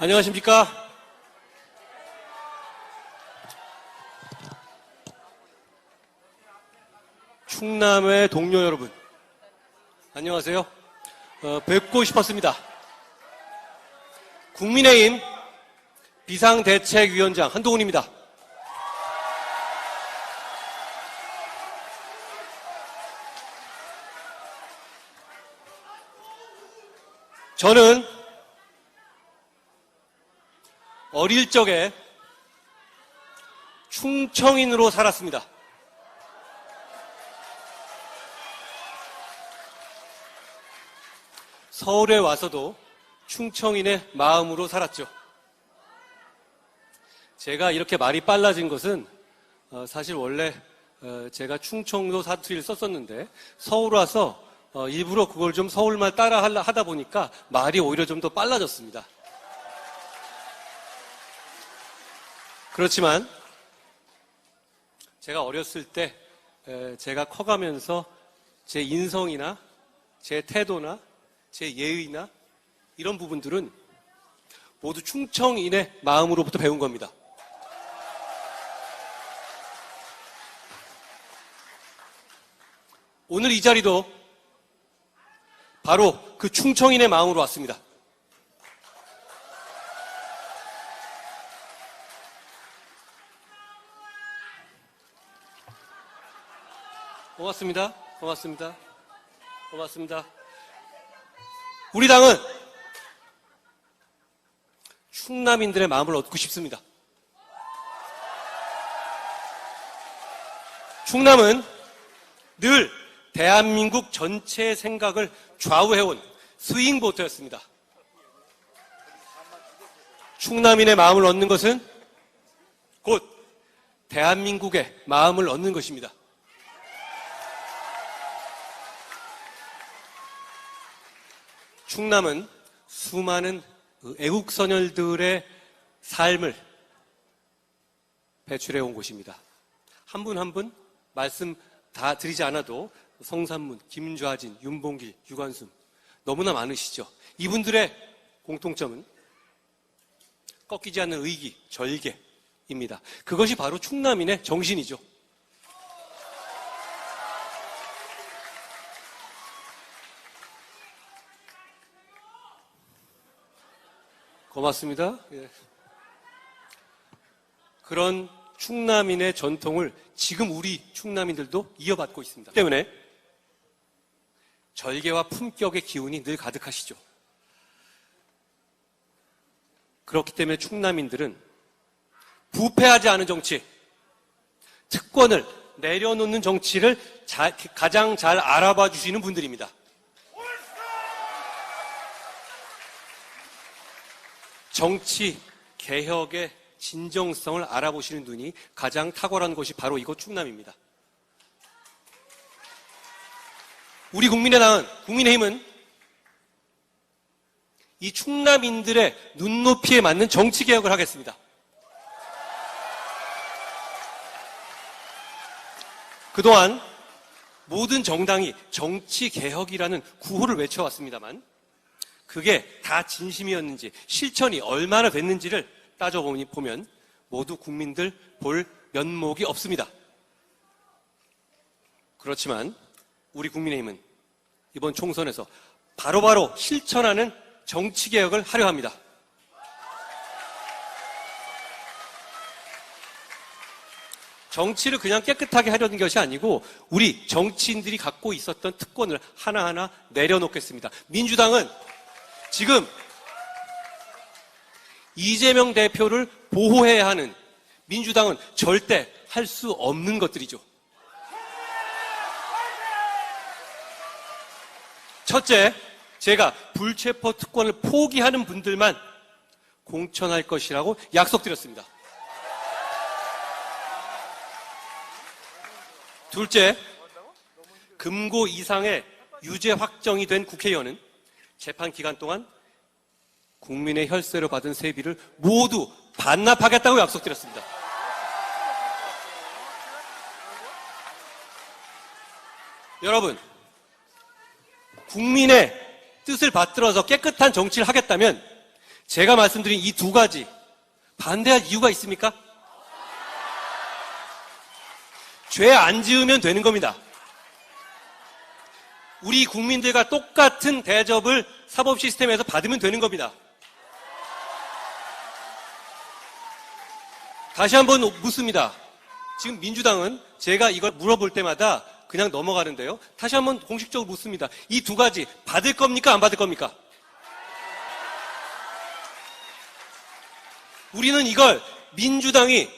안녕하십니까? 충남의 동료 여러분, 안녕하세요. 어, 뵙고 싶었습니다. 국민의힘 비상대책위원장 한동훈입니다. 저는 어릴 적에 충청인으로 살았습니다. 서울에 와서도 충청인의 마음으로 살았죠. 제가 이렇게 말이 빨라진 것은 어, 사실 원래 어, 제가 충청도 사투리를 썼었는데 서울 와서 어, 일부러 그걸 좀 서울말 따라 하다 보니까 말이 오히려 좀 더 빨라졌습니다. 그렇지만 제가 어렸을 때 에, 제가 커가면서 제 인성이나 제 태도나 제 예의나 이런 부분들은 모두 충청인의 마음으로부터 배운 겁니다. 오늘 이 자리도 바로 그 충청인의 마음으로 왔습니다. 고맙습니다. 고맙습니다. 고맙습니다. 우리 당은 충남인들의 마음을 얻고 싶습니다. 충남은 늘 대한민국 전체의 생각을 좌우해온 스윙보트였습니다. 충남인의 마음을 얻는 것은 곧 대한민국의 마음을 얻는 것입니다. 충남은 수많은 그 애국 선열들의 삶을 배출해 온 곳입니다. 한 분 한 분 말씀 다 드리지 않아도 성산문, 김좌진, 윤봉길, 유관순 너무나 많으시죠. 이분들의 공통점은 꺾이지 않는 의기, 절개입니다. 그것이 바로 충남인의 정신이죠. 고맙습니다. 예. 그런 충남인의 전통을 지금 우리 충남인들도 이어받고 있습니다. 때문에 절개와 품격의 기운이 늘 가득하시죠. 그렇기 때문에 충남인들은 부패하지 않은 정치, 특권을 내려놓는 정치를 자- 가장 잘 알아봐 주시는 분들입니다. 정치 개혁의 진정성을 알아보시는 눈이 가장 탁월한 곳이 바로 이곳 충남입니다. 우리 국민의당은 국민의힘은 이 충남인들의 눈높이에 맞는 정치 개혁을 하겠습니다. 그동안 모든 정당이 정치 개혁이라는 구호를 외쳐왔습니다만 그게 다 진심이었는지 실천이 얼마나 됐는지를 따져보면 모두 국민들 볼 면목이 없습니다. 그렇지만 우리 국민의힘은 이번 총선에서 바로 바로 실천하는 정치개혁을 하려 합니다. 정치를 그냥 깨끗하게 하려는 것이 아니고 우리 정치인들이 갖고 있었던 특권을 하나하나 내려놓겠습니다. 민주당은 지금 이재명 대표를 보호해야 하는 민주당은 절대 할 수 없는 것들이죠. 첫째, 제가 불체포 특권을 포기하는 분들만 공천할 것이라고 약속드렸습니다. 둘째, 금고 이상의 유죄 확정이 된 국회의원은 재판 기간 동안 국민의 혈세로 받은 세비를 모두 반납하겠다고 약속드렸습니다. 여러분, 국민의 뜻을 받들어서 깨끗한 정치를 하겠다면 제가 말씀드린 이 두 가지 반대할 이유가 있습니까? 죄 안 지으면 되는 겁니다. 우리 국민들과 똑같은 대접을 사법 시스템에서 받으면 되는 겁니다. 다시 한번 묻습니다. 지금 민주당은 제가 이걸 물어볼 때마다 그냥 넘어가는데요. 다시 한번 공식적으로 묻습니다. 이 두 가지 받을 겁니까? 안 받을 겁니까? 우리는 이걸 민주당이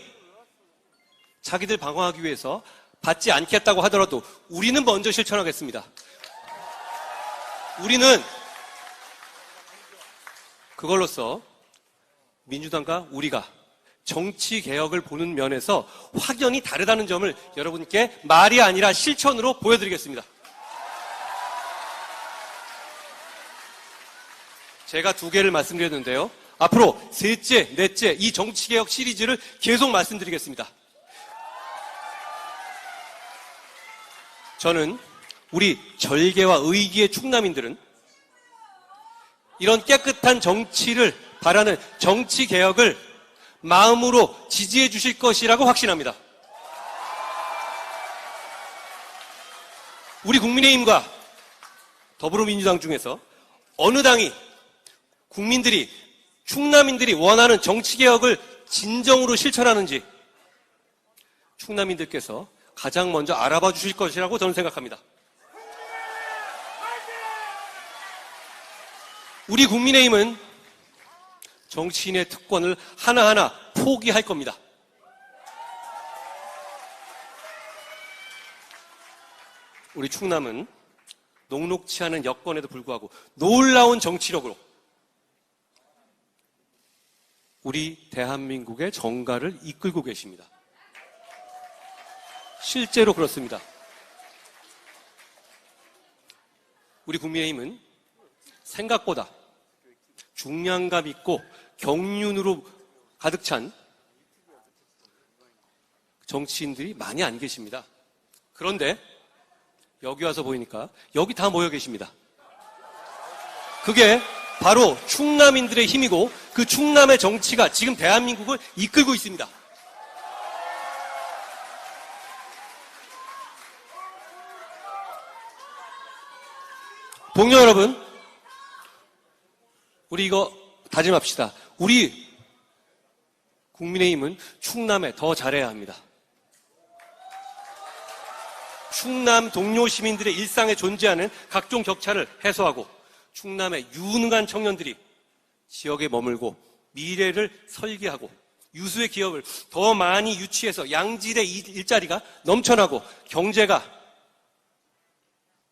자기들 방어하기 위해서 받지 않겠다고 하더라도 우리는 먼저 실천하겠습니다. 우리는 그걸로써 민주당과 우리가 정치 개혁을 보는 면에서 확연히 다르다는 점을 여러분께 말이 아니라 실천으로 보여드리겠습니다. 제가 두 개를 말씀드렸는데요. 앞으로 셋째, 넷째 이 정치개혁 시리즈를 계속 말씀드리겠습니다. 저는 우리 절개와 의기의 충남인들은 이런 깨끗한 정치를 바라는 정치 개혁을 마음으로 지지해 주실 것이라고 확신합니다. 우리 국민의힘과 더불어민주당 중에서 어느 당이 국민들이 충남인들이 원하는 정치 개혁을 진정으로 실천하는지 충남인들께서 가장 먼저 알아봐 주실 것이라고 저는 생각합니다. 우리 국민의힘은 정치인의 특권을 하나하나 포기할 겁니다. 우리 충남은 녹록치 않은 여건에도 불구하고 놀라운 정치력으로 우리 대한민국의 정가를 이끌고 계십니다. 실제로 그렇습니다. 우리 국민의힘은 생각보다 중량감 있고 경륜으로 가득 찬 정치인들이 많이 안 계십니다. 그런데 여기 와서 보이니까 여기 다 모여 계십니다. 그게 바로 충남인들의 힘이고 그 충남의 정치가 지금 대한민국을 이끌고 있습니다. 동료 여러분, 우리 이거 다짐합시다. 우리 국민의힘은 충남에 더 잘해야 합니다. 충남 동료 시민들의 일상에 존재하는 각종 격차를 해소하고 충남의 유능한 청년들이 지역에 머물고 미래를 설계하고 유수의 기업을 더 많이 유치해서 양질의 일- 일자리가 넘쳐나고 경제가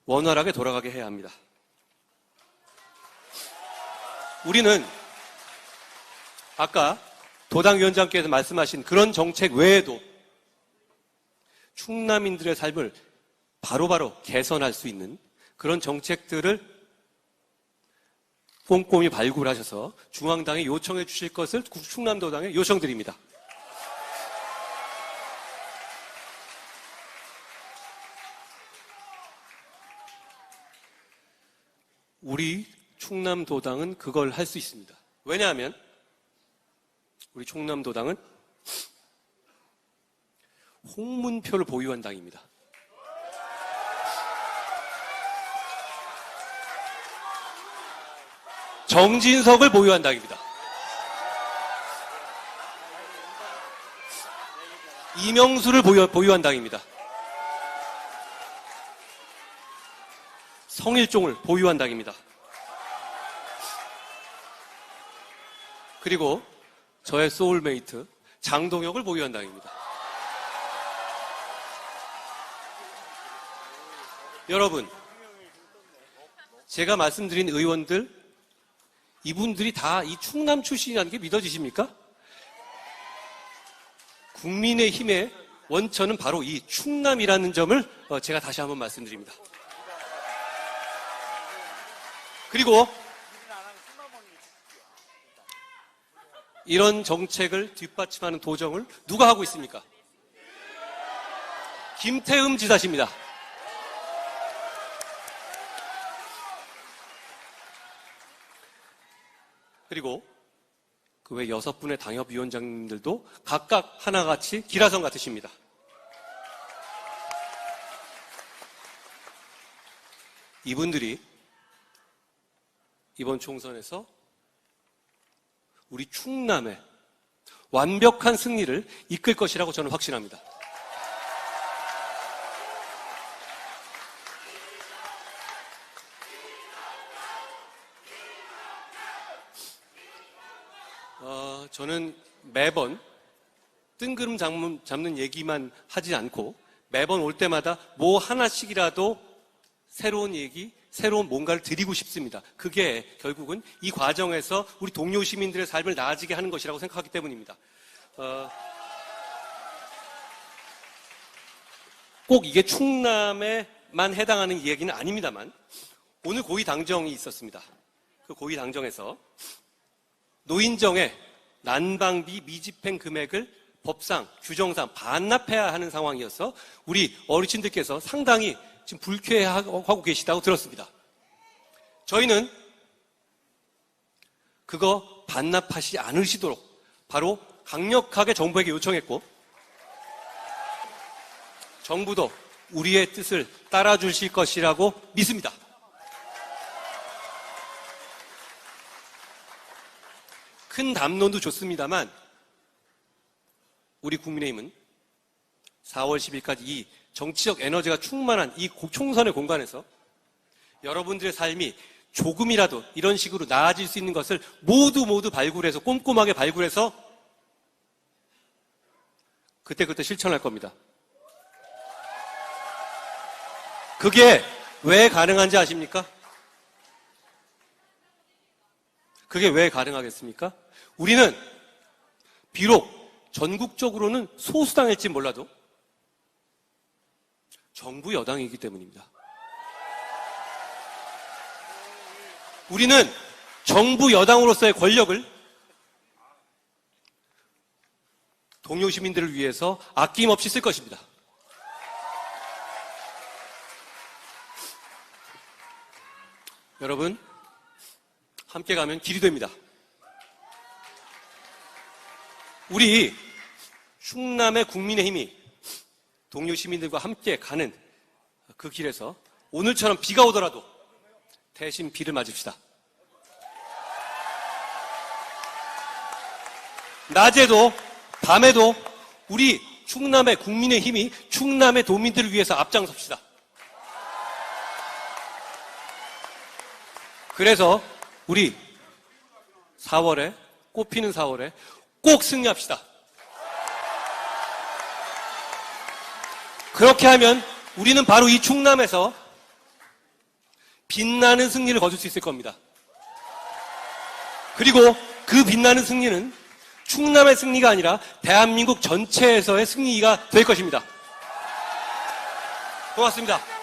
원활하게 돌아가게 해야 합니다. 우리는 아까 도당위원장께서 말씀하신 그런 정책 외에도 충남인들의 삶을 바로 바로 개선할 수 있는 그런 정책들을 꼼꼼히 발굴하셔서 중앙당에 요청해 주실 것을 충남도당에 요청드립니다. 우리 충남도당은 그걸 할 수 있습니다. 왜냐하면 우리 충남도당은 홍문표를 보유한 당입니다. 정진석을 보유한 당입니다. 이명수를 보유, 보유한 당입니다. 성일종을 보유한 당입니다. 그리고 저의 소울메이트 장동혁을 보유한 당입니다. 여러분, 제가 말씀드린 의원들 이분들이 다 이 충남 출신이라는 게 믿어지십니까? 국민의 힘의 원천은 바로 이 충남이라는 점을 어, 제가 다시 한번 말씀드립니다. 그리고 이런 정책을 뒷받침하는 도정을 누가 하고 있습니까? 김태흠 지사십니다. 그리고 그 외 여섯 분의 당협위원장님들도 각각 하나같이 기라성 같으십니다. 이분들이 이번 총선에서 우리 충남의 완벽한 승리를 이끌 것이라고 저는 확신합니다. 어, 저는 매번 뜬구름 잡는, 잡는 얘기만 하지 않고 매번 올 때마다 뭐 하나씩이라도 새로운 얘기, 새로운 뭔가를 드리고 싶습니다. 그게 결국은 이 과정에서 우리 동료 시민들의 삶을 나아지게 하는 것이라고 생각하기 때문입니다. 어, 꼭 이게 충남에만 해당하는 이야기는 아닙니다만 오늘 고위 당정이 있었습니다. 그 고위 당정에서 노인정의 난방비 미집행 금액을 법상 규정상 반납해야 하는 상황이어서 우리 어르신들께서 상당히 지금 불쾌하고 계시다고 들었습니다. 저희는 그거 반납하지 않으시도록 바로 강력하게 정부에게 요청했고 정부도 우리의 뜻을 따라주실 것이라고 믿습니다. 큰 담론도 좋습니다만 우리 국민의힘은 4월 10일까지 이 정치적 에너지가 충만한 이 고- 총선의 공간에서 여러분들의 삶이 조금이라도 이런 식으로 나아질 수 있는 것을 모두 모두 발굴해서 꼼꼼하게 발굴해서 그때그때 실천할 겁니다. 그게 왜 가능한지 아십니까? 그게 왜 가능하겠습니까? 우리는 비록 전국적으로는 소수당일지 몰라도 정부 여당이기 때문입니다. 우리는 정부 여당으로서의 권력을 동료 시민들을 위해서 아낌없이 쓸 것입니다. 여러분, 함께 가면 길이 됩니다. 우리 충남의 국민의 힘이 동료 시민들과 함께 가는 그 길에서 오늘처럼 비가 오더라도 대신 비를 맞읍시다. 낮에도 밤에도 우리 충남의 국민의 힘이 충남의 도민들을 위해서 앞장섭시다. 그래서 우리 4월에 꽃피는 4월에 꼭 승리합시다. 그렇게 하면 우리는 바로 이 충남에서 빛나는 승리를 거둘 수 있을 겁니다. 그리고 그 빛나는 승리는 충남의 승리가 아니라 대한민국 전체에서의 승리가 될 것입니다. 고맙습니다.